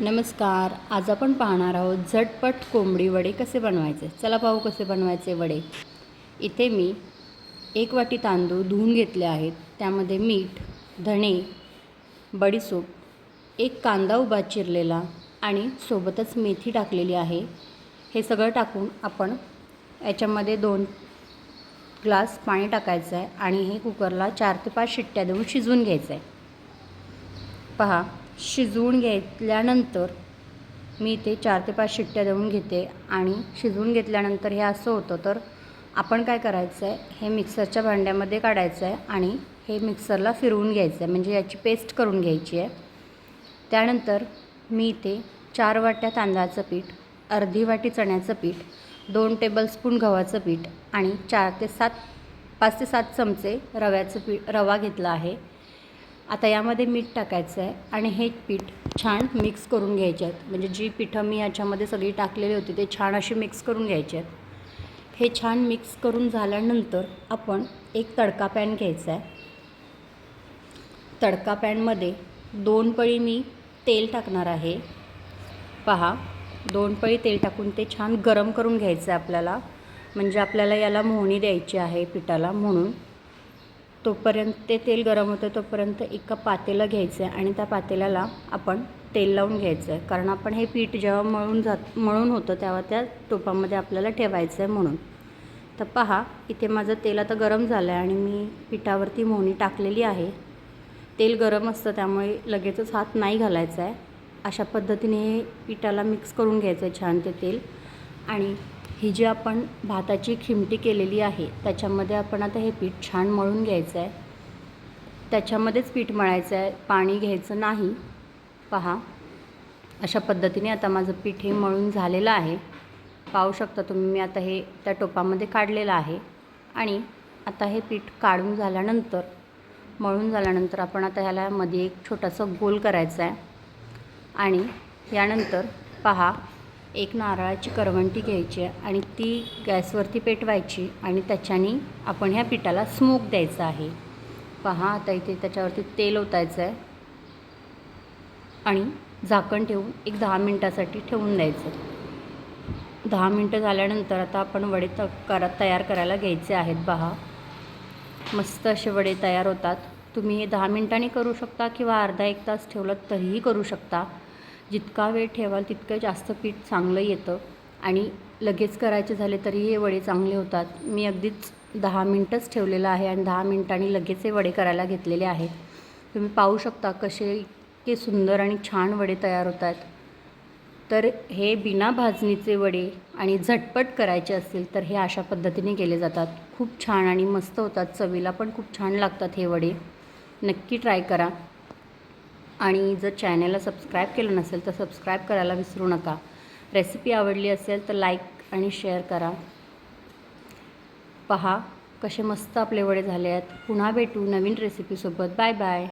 नमस्कार आज आपण पाहणार आहोत झटपट कोंबडी वडे कसे बनवायचे? चला पाहू कसे बनवायचे वडे. इथे मी एक वाटी तांदूळ धुवून घेतले आहेत. त्यामध्ये मीठ धणे बडीसोप एक कांदा उभा चिरलेला आणि सोबतच मेथी टाकलेली आहे. हे सगळं टाकून आपण याच्यामध्ये दोन ग्लास पाणी टाकायचं आहे आणि हे कुकरला चार ते पाच शिट्ट्या देऊन शिजवून घ्यायचं आहे. पहा शिजवून घेतल्यानंतर मी ते चार ते पाच शिट्ट्या देऊन घेते आणि शिजवून घेतल्यानंतर हे असं होतं तर आपण काय करायचं आहे हे मिक्सरच्या भांड्यामध्ये काढायचं आहे आणि हे मिक्सरला फिरवून घ्यायचं आहे म्हणजे याची पेस्ट करून घ्यायची आहे. त्यानंतर मी ते चार वाट्या तांदळाचं पीठ अर्धी वाटी चण्याचं पीठ दोन टेबलस्पून गव्हाचं पीठ आणि चार ते सात पाच ते सात चमचे रव्याचं पीठ रवा घेतला आहे. आता यामध्ये मीठ टाकायचं आहे आणि हे पीठ छान मिक्स करून घ्यायचे आहेत. म्हणजे जी पिठं मी याच्यामध्ये सगळी टाकलेली होती ते छान अशी मिक्स करून घ्यायचे आहेत. हे छान मिक्स करून झाल्यानंतर आपण एक तडका पॅन घ्यायचा आहे. तडका पॅनमध्ये दोन पळी मी तेल टाकणार आहे. पहा दोन पळी तेल टाकून ते छान गरम करून घ्यायचं आहे आपल्याला. म्हणजे आपल्याला याला मोहणी द्यायची आहे पिठाला म्हणून. तोपर्यंत ते तेल गरम होतं तोपर्यंत एका पातेलं घ्यायचं आहे आणि त्या पातेल्याला आपण तेल लावून घ्यायचं आहे. कारण आपण हे पीठ जेव्हा मळून जात मळून होतं तेव्हा त्या टोपामध्ये आपल्याला ठेवायचं आहे म्हणून. तर पहा इथे माझं तेल आता गरम झालं आहे आणि मी पिठावरती मोहनी टाकलेली आहे. तेल गरम असतं त्यामुळे लगेचच हात नाही घालायचा आहे. अशा पद्धतीने हे पिठाला मिक्स करून घ्यायचं आहे छान ते तेल. आणि ही जी आपण भाताची खिमटी केलेली आहे त्याच्यामध्ये आपण आता हे पीठ छान मळून घ्यायचं आहे त्याच्यामध्येच पीठ मळायचं आहे पाणी घ्यायचं नाही. पहा अशा पद्धतीने आता माझं पीठ हे मळून झालेलं आहे. पाहू शकता तुम्ही मी आता हे त्या टोपामध्ये काढलेलं आहे. आणि आता हे पीठ काढून झाल्यानंतर मळून झाल्यानंतर आपण आता ह्याला मध्ये एक छोटासा गोल करायचा आहे आणि यानंतर पहा एक नारळाची करवंटी घ्यायची आहे आणि ती गॅसवरती पेटवायची आणि त्याच्याने आपण ह्या पिठाला स्मोक द्यायचा आहे. पहा आता इथे त्याच्यावरती तेल ओतायचं आहे. आणि झाकण ठेवून एक दहा मिनटासाठी ठेवून द्यायचं. दहा मिनटं झाल्यानंतर आता आपण वडे त करा तयार करायला घ्यायचे आहेत. पहा मस्त असे वडे तयार होतात. तुम्ही हे दहा मिनटांनी करू शकता किंवा अर्धा एक तास ठेवलं तरीही करू शकता. जितका वेळ ठेवाल तितकं जास्त पीठ चांगलं येतं. आणि लगेच करायचे झाले तरी हे वडे चांगले होतात. मी अगदीच दहा मिनटंच ठेवलेलं आहे आणि दहा मिनटांनी लगेच हे वडे करायला घेतलेले आहेत. तुम्ही पाहू शकता कसे इतके सुंदर आणि छान वडे तयार होत आहेत तर हे बिना भाजणीचे वडे आणि झटपट करायचे असतील तर हे अशा पद्धतीने केले जातात. खूप छान आणि मस्त होतात. चवीला पण खूप छान लागतात हे वडे. नक्की ट्राय करा. आणि जर चॅनलला सबस्क्राईब केलं नसेल तर सबस्क्राईब करायला विसरू नका. रेसिपी आवडली असेल तर लाईक आणि शेअर करा. पहा कसे मस्त आपले वडे झाले आहेत. पुन्हा भेटू नवीन रेसिपीसोबत. Bye bye.